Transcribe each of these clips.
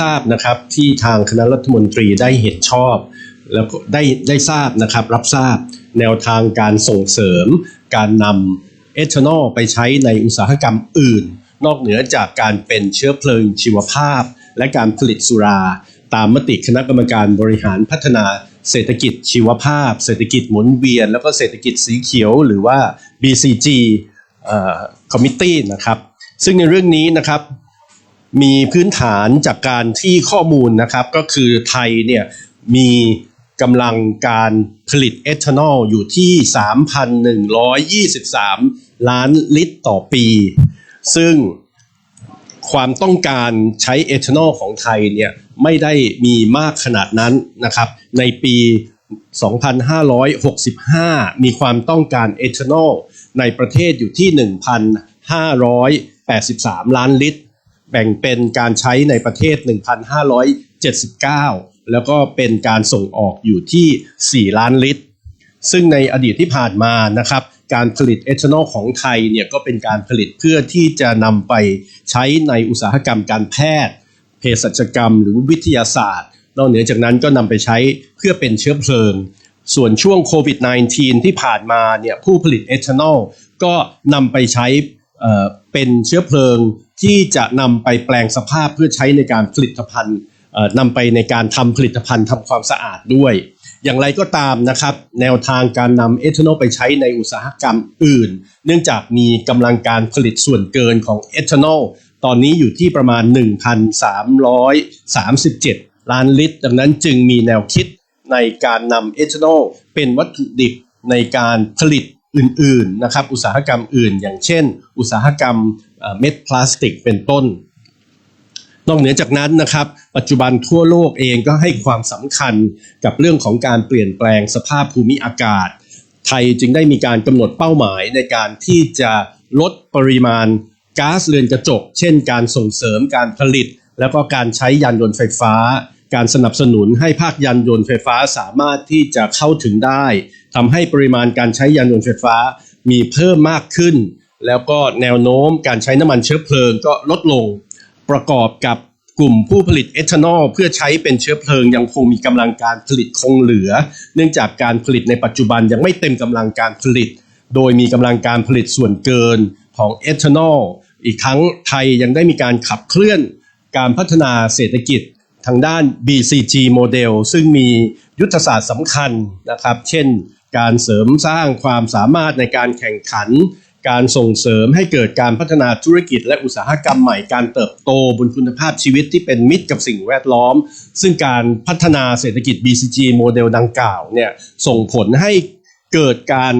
ทราบนะครับที่ทางคณะรัฐมนตรีได้เห็นชอบ แล้วก็ได้ได้ทราบนะครับรับทราบแนวทางการส่งเสริม การนำเอทานอลไปใช้ในอุตสาหกรรมอื่น นอกเหนือจากการเป็นเชื้อเพลิงชีวภาพ และการผลิตสุรา ตามมติคณะกรรมการบริหารพัฒนาเศรษฐกิจชีวภาพ เศรษฐกิจหมุนเวียน แล้วก็เศรษฐกิจสีเขียว หรือว่า BCG คอมมิตี้นะครับซึ่งในเรื่องนี้นะครับ มีพื้นฐานจากการที่ข้อมูลนะครับ ก็คือไทยเนี่ยมีกำลังการผลิตเอทานอลอยู่ที่ 3,123 ล้านลิตรต่อปี ซึ่งความต้องการใช้เอทานอลของไทยเนี่ยไม่ได้มีมากขนาดนั้นนะครับ ในปี 2565 มีความต้องการเอทานอลในประเทศอยู่ที่ 1,583 ล้านลิตร แบ่งเป็นการใช้ในประเทศ 1,579 แล้วก็เป็นการส่งออกอยู่ที่ 4 ล้านลิตร ซึ่งในอดีตที่ผ่านมานะครับการผลิตเอทานอลของไทยเนี่ยก็เป็นการผลิตเพื่อที่จะนำไปใช้ในอุตสาหกรรมการแพทย์ เภสัชกรรม หรือวิทยาศาสตร์ นอกเหนือจากนั้นก็นำไปใช้เพื่อเป็นเชื้อเพลิง ส่วนช่วงโควิด -19 ที่ผ่านมาเนี่ยผู้ผลิตเอทานอลก็นำไปใช้เอ่อเป็นเชื้อเพลิง ที่จะนำไปแปลงสภาพเพื่อใช้ในการผลิตภัณฑ์เอ่อนำไปในการทำผลิตภัณฑ์ทำความสะอาดด้วย อย่างไรก็ตามนะครับ แนวทางการนำเอทานอลไปใช้ในอุตสาหกรรมอื่น เนื่องจากมีกำลังการผลิตส่วนเกินของเอทานอลตอนนี้อยู่ที่ประมาณ 1,337 ล้านลิตร ดังนั้นจึงมีแนวคิดในการนำเอทานอลเป็นวัตถุดิบในการผลิต อื่นๆนะครับอุตสาหกรรมอื่น อย่างเช่น อุตสาหกรรมเม็ดพลาสติกเป็นต้น นอกเหนือจากนั้นนะครับ ปัจจุบันทั่วโลกเองก็ให้ความสำคัญกับเรื่องของการเปลี่ยนแปลงสภาพภูมิอากาศ ไทยจึงได้มีการกำหนดเป้าหมายในการที่จะลดปริมาณก๊าซเรือนกระจก เช่น การส่งเสริมการผลิต แล้วก็การใช้ยานยนต์ไฟฟ้า การสนับสนุนให้ภาคยานยนต์ไฟฟ้าสามารถที่จะเข้าถึงได้ทำให้ปริมาณการใช้ยานยนต์ไฟฟ้ามีเพิ่มมากขึ้น แล้วก็แนวโน้มการใช้น้ำมันเชื้อเพลิงก็ลดลง ประกอบกับกลุ่มผู้ผลิตเอทานอลเพื่อใช้เป็นเชื้อเพลิง ยังคงมีกำลังการผลิตคงเหลือ เนื่องจากการผลิตในปัจจุบันยังไม่เต็มกำลังการผลิต โดยมีกำลังการผลิตส่วนเกินของเอทานอลอีกทั้งไทยยังได้มีการขับเคลื่อนการพัฒนาเศรษฐกิจ ทางด้าน BCG โมเดลซึ่งมียุทธศาสตร์สำคัญนะครับ เช่น การเสริมสร้างความสามารถในการแข่งขัน การส่งเสริมให้เกิดการพัฒนาธุรกิจและอุตสาหกรรมใหม่การเติบโตบนคุณภาพชีวิตที่เป็นมิตรกับสิ่งแวดล้อม ซึ่งการพัฒนาเศรษฐกิจ BCG โมเดลดังกล่าวเนี่ยส่งผลให้เกิดการ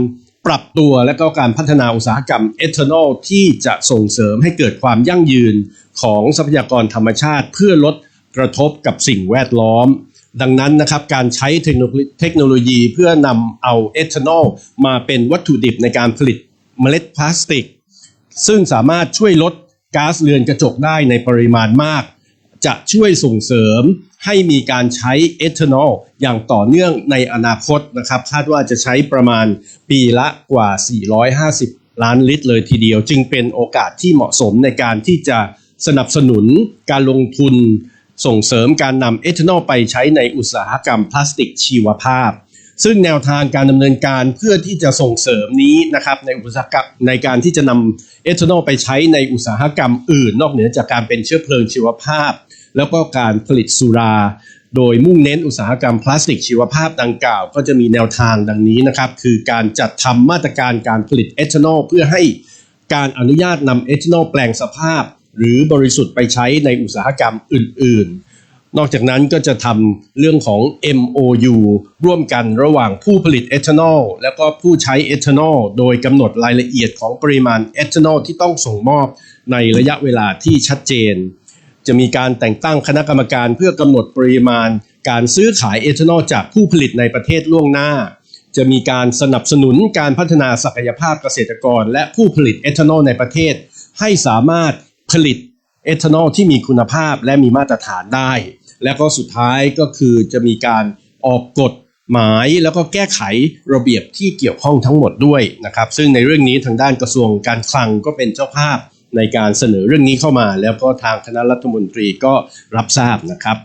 ปรับตัวและก็การพัฒนาอุตสาหกรรมเอทานอลที่จะส่งเสริมให้เกิดความยั่งยืนของทรัพยากรธรรมชาติ เพื่อลด กระทบกับสิ่งแวดล้อม ดังนั้นนะครับการใช้เทคโนโลยีเพื่อนำเอาเอทานอลมาเป็นวัตถุดิบในการผลิตเมล็ดพลาสติก ซึ่งสามารถช่วยลดก๊าซเรือนกระจกได้ในปริมาณมาก จะช่วยส่งเสริมให้มีการใช้เอทานอลอย่างต่อเนื่องในอนาคตนะครับคาดว่าจะใช้ประมาณปีละกว่า 450 ล้านลิตรเลยทีเดียว จึงเป็นโอกาสที่เหมาะสมในการที่จะสนับสนุนการลงทุน ส่งเสริมการนำเอทานอลไปใช้ในอุตสาหกรรมพลาสติกชีวภาพ ซึ่งแนวทางการดำเนินการเพื่อที่จะส่งเสริมนี้นะครับในอุตสาหกรรมในการที่จะนำเอทานอลไปใช้ในอุตสาหกรรมอื่น นอกเหนือจากการเป็นเชื้อเพลิงชีวภาพ แล้วก็การผลิตสุรา โดยมุ่งเน้นอุตสาหกรรมพลาสติกชีวภาพดังกล่าว ก็จะมีแนวทางดังนี้นะครับคือการจัดทำมาตรการการผลิตเอทานอลเพื่อให้การอนุญาตนำเอทานอลแปลงสภาพ หรือบริสุทธิ์ไปใช้ในอุตสาหกรรมอื่น ๆ นอกจากนั้นก็จะทำเรื่องของ MOU ร่วมกันระหว่างผู้ผลิตเอทานอลและก็ผู้ใช้เอทานอลโดยกำหนดรายละเอียดของปริมาณเอทานอลที่ต้องส่งมอบในระยะเวลาที่ชัดเจน จะมีการแต่งตั้งคณะกรรมการเพื่อกำหนดปริมาณการซื้อขายเอทานอลจากผู้ผลิตในประเทศล่วงหน้า จะมีการสนับสนุนการพัฒนาศักยภาพเกษตรกร และผู้ผลิตเอทานอลในประเทศ ให้สามารถ ผลิตเอทานอลที่มีคุณภาพและมีมาตรฐานได้ และก็สุดท้ายก็คือจะมีการออกกฎหมายแล้วก็แก้ไขระเบียบที่เกี่ยวข้องทั้งหมดด้วยนะครับ ซึ่งในเรื่องนี้ทางด้านกระทรวงการคลังก็เป็นเจ้าภาพในการเสนอเรื่องนี้เข้ามา แล้วก็ทางคณะรัฐมนตรีก็รับทราบนะครับ